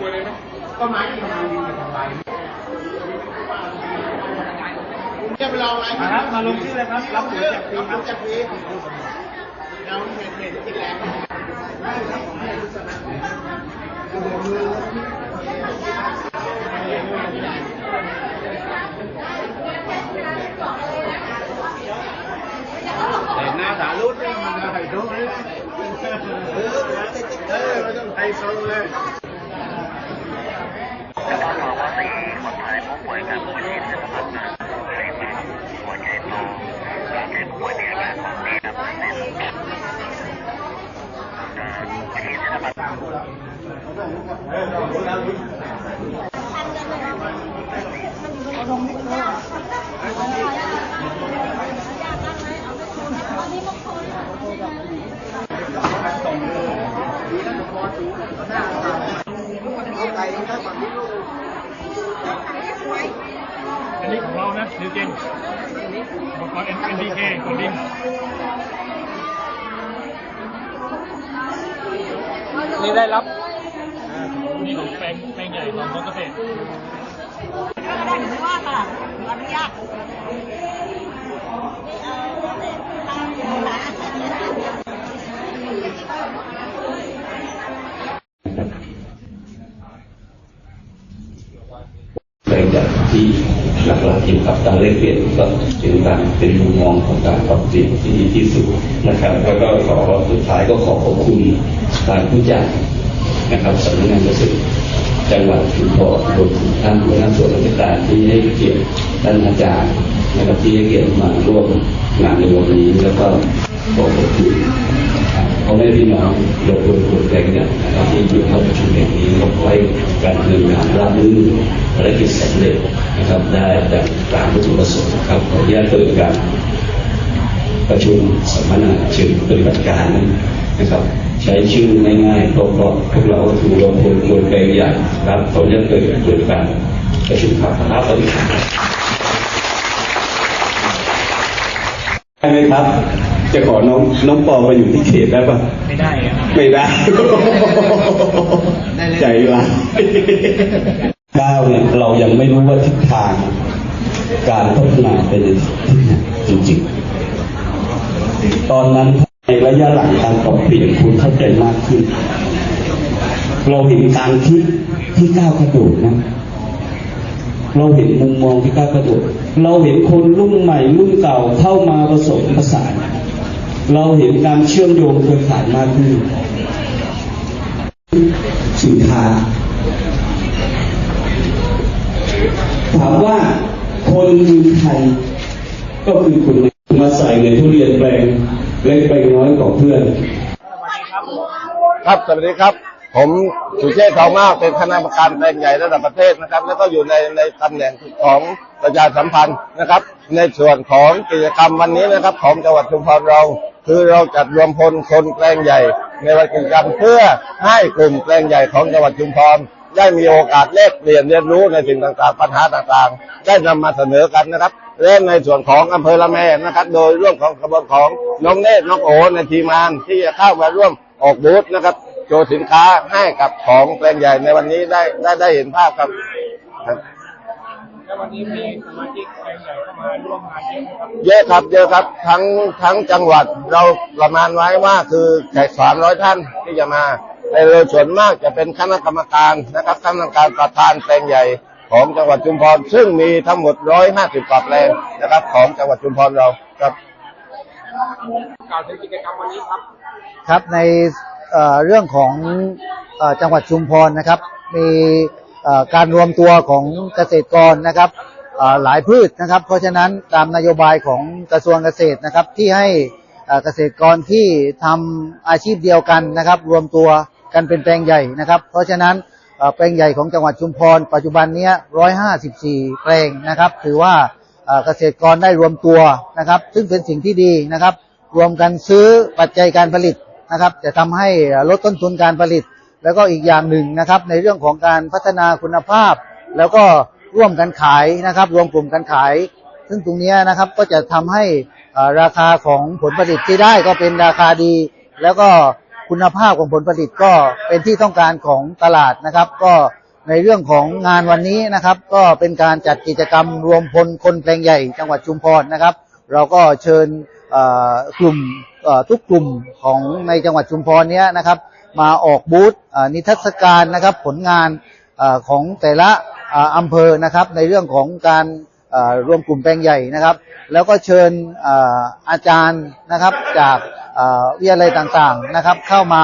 เลยไหมกลัวเลยไหมต้นไม้ที่ทำลายดินจะทำลายจะไปลองอะไรมาครับมาลงชื่อเลยครับรับหวยแจกฟรีรับครับจากฟรีเราเห็นเห็นติดแรงแต่หน้าสารุดเนี่ยมันจะไฮโซเลยเออไม่ต้องไฮโซเลย แต่ว่าภาวะที่คนไทยพบป่วยกับคนที่เป็นพัฒนาไขมันหัวใจโตการเจ็บป่วยในอาการของนี้ครับเป็นวิธีที่จะมา อันนี้ของเรานะนิวเจนอุปกรณ์ NDK กดลิงนี่ได้รับ นี่ของแปลงแปลงใหญ่ของกองเกษตรว่าค่ะอนุญาตแรงจากที่หลักๆเกี่ยวกับการเล่นเปลี่ยนก็เป็นการเป็นมุมมองของการปรับเปลี่ยนที่ดีที่สุดนะครับ แล้วก็ขอสุดท้ายก็ขอขอบคุณทางผู้จัด นะครับสำนักงานเกษตรจังหวัดชุมพรรวมถึงท่านหัวหน้าส่วนราชการที่ให้เกียรติท่านอาจารย์นะครับที่ให้เกียรติมาร่วมงานในวันนี้แล้วก็ขอบคุณพ่อแม่พี่น้องโดยรวมคนแรงงานนะครับที่อยู่เข้าประชุมแห่งนี้ขอให้การดำเนินงานราบรื่นภารกิจสำเร็จนะครับได้ดังตามวัตถุประสงค์ครับขออนุญาตเปิดการประชุมสัมมนาเชิงปฏิบัติการ นะครับ ใช้ชื่อง่ายๆเพราะเพราะพวกเราถูกรวมพลคนแปลงใหญ่ครับขออนุญาตเปิดเปิดการประชุมครับครับสวัสดีครับได้ไหมครับ จะขอน้องน้องปอมาอยู่ที่เขตได้ปะไม่ได้ครับไม่ได้ใจร้ายก้าวเนี่ยเรายังไม่รู้ว่าทิศทางการพัฒนาเป็นจริงๆ ตอนนั้น ในระยะหลังการปรับเปลี่ยนคุณเข้าใจมากขึ้น เราเห็นการที่ที่ก้าวกระโดดนะ เราเห็นมุมมองที่ก้าวกระโดด เราเห็นคนรุ่นใหม่รุ่นเก่าเข้ามาผสมผสาน เราเห็นการเชื่อมโยงเครือข่ายมากขึ้น สินค้าถามว่าคนยืนไทยก็คือคนมาใส่ในทุเรียนแปลง เล็กแปน้อยของเพื่อน ครับสวัสดีครับ ผมสุเชษฐ์ทองมากเป็นคณะกรรมการแปลงใหญ่ระดับประเทศนะครับ แล้วก็อยู่ในในตำแหน่งของประชาสัมพันธ์นะครับ ในส่วนของกิจกรรมวันนี้นะครับ ของจังหวัดชุมพรเรา คือเราจัดรวมพลคนแปลงใหญ่ ในวันกิจกรรมเพื่อให้กลุ่มแปลงใหญ่ของจังหวัดชุมพร ได้มีโอกาสแลกเปลี่ยนเรียนรู้ในสิ่งต่างๆ ปัญหาต่างๆ ได้นำมาเสนอกันนะครับ และในส่วนของอำเภอละแมนะครับ โดยร่วมของขบวนของน้องเนตรน้องโอในทีมงานที่จะเข้ามาร่วมออกบูธนะครับ โชว์สินค้าให้กับของแปลงใหญ่ในวันนี้ได้ได้ได้เห็นภาพครับครับแล้ววันนี้มีสมาชิกแปลงใหญ่เข้ามาร่วมงานเยอะไหมครับเยอะครับเยอะครับทั้งทั้งจังหวัดเราประมาณไว้ว่าคือแขกสามร้อยท่านที่จะมาใน โดยส่วนมากจะเป็นคณะกรรมการนะครับคณะกรรมการประธานแปลงใหญ่ของจังหวัดชุมพร ซึ่งมีทั้งหมดร้อยห้าสิบกว่าแปลงนะครับ ของจังหวัดชุมพรเราครับกล่าวถึงกิจกรรมวันนี้ครับครับในเอ่อเรื่องของเออจังหวัดชุมพรนะครับ มีเอ่อการรวมตัวของเกษตรกรนะครับเอ่อหลายพืชนะครับ เพราะฉะนั้นตามนโยบายของกระทรวงเกษตรนะครับที่ให้เอ่อเกษตรกรที่ทำอาชีพเดียวกันนะครับ รวมตัว กันเป็นแปลงใหญ่นะครับ เพราะฉะนั้นแปลงใหญ่ของจังหวัดชุมพร ปัจจุบันนี้154 แปลงนะครับ ถือว่าเกษตรกรได้รวมตัวนะครับ ซึ่งเป็นสิ่งที่ดีนะครับ รวมกันซื้อปัจจัยการผลิตนะครับ จะทำให้ลดต้นทุนการผลิต แล้วก็อีกอย่างหนึ่งนะครับ ในเรื่องของการพัฒนาคุณภาพ แล้วก็ร่วมกันขายนะครับ รวมกลุ่มกันขาย ซึ่งตรงนี้นะครับก็จะทำให้ราคาของผลผลิตที่ได้ก็เป็นราคาดี แล้วก็ คุณภาพของผลผลิตก็เป็นที่ต้องการของตลาดนะครับ ก็ในเรื่องของงานวันนี้นะครับ ก็เป็นการจัดกิจกรรมรวมพลคนแปลงใหญ่จังหวัดชุมพรนะครับ เราก็เชิญกลุ่มทุกกลุ่มของในจังหวัดชุมพรเนี้ยนะครับ มาออกบูธนิทรรศการนะครับผลงานอของแต่ละอำเภอนะครับ ในเรื่องของการรวมกลุ่มแปลงใหญ่นะครับ แล้วก็เชิญอาจารย์นะครับจาก วิทยาลัยต่างๆนะครับ เข้ามา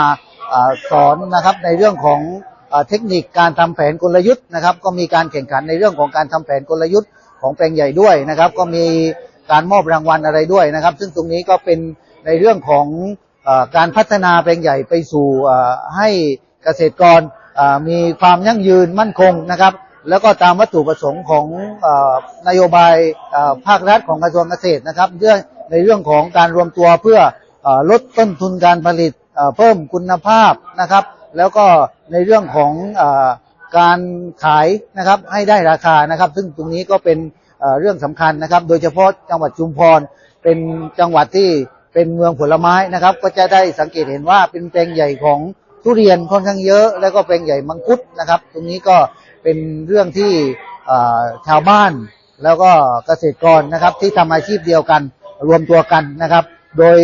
อสอนนะครับในเรื่องของเอ่อเทคนิคการทำแผนกลยุทธ์นะครับ ก็มีการแข่งขันในเรื่องของการทำแผนกลยุทธ์ของแปลงใหญ่ด้วยนะครับ ก็มีการมอบรางวัลอะไรด้วยนะครับ ซึ่งตรงนี้ก็เป็นในเรื่องของอการพัฒนาแปลงใหญ่ไปสู่ให้เกษตรกรมีความยั่งยืนมั่นคงนะครับ แล้วก็ตามวัตถุประสงค์ของอนโยบายภาครัฐของกระทรวงเกษตรนะครับเรื่องในเรื่องของการรวมตัวเพื่อ ลดต้นทุนการผลิตเพิ่มคุณภาพนะครับ แล้วก็ในเรื่องของอการขายนะครับให้ได้ราคานะครับ ซึ่งตรงนี้ก็เป็นเรื่องสำคัญนะครับ โดยเฉพาะจังหวัดชุมพรเป็นจังหวัดที่เป็นเมืองผลไม้นะครับ ก็จะได้สังเกตเห็นว่าเป็นแปลงใหญ่ของทุเรียนค่อนข้างเยอะ แล้วก็แปลงใหญ่มังคุดนะครับ ตรงนี้ก็เป็นเรื่องที่ชาวบ้านแล้วก็เกษตรกรนะครับที่ทำอาชีพเดียวกันรวมตัวกันนะครับ โดย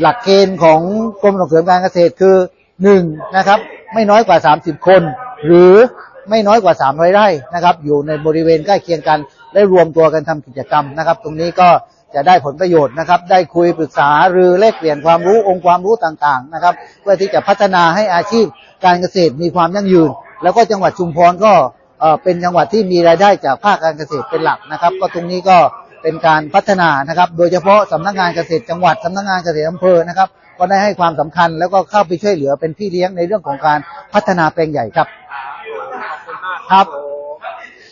หลักเกณฑ์ของกรมส่งเสริมการเกษตรคือ1นะครับไม่น้อยกว่า 30 คน หรือไม่น้อยกว่า 300 ไร่นะครับ อยู่ในบริเวณใกล้เคียงกันได้รวมตัวกันทำกิจกรรมนะครับ ตรงนี้ก็จะได้ผลประโยชน์นะครับ ได้คุยปรึกษาหรือแลกเปลี่ยนความรู้องค์ความรู้ต่างๆนะครับ เพื่อที่จะพัฒนาให้อาชีพการเกษตรมีความยั่งยืน แล้วก็จังหวัดชุมพรก็เป็นจังหวัดที่มีรายได้จากภาคการเกษตรเป็นหลักนะครับ ก็ตรงนี้ก็ เป็นการพัฒนานะครับ โดยเฉพาะสำนักงานเกษตรจังหวัดสำนักงานเกษตรอำเภอนะครับ ก็ได้ให้ความสำคัญแล้วก็เข้าไปช่วยเหลือเป็นพี่เลี้ยงในเรื่องของการพัฒนาแปลงใหญ่ครับ ครับ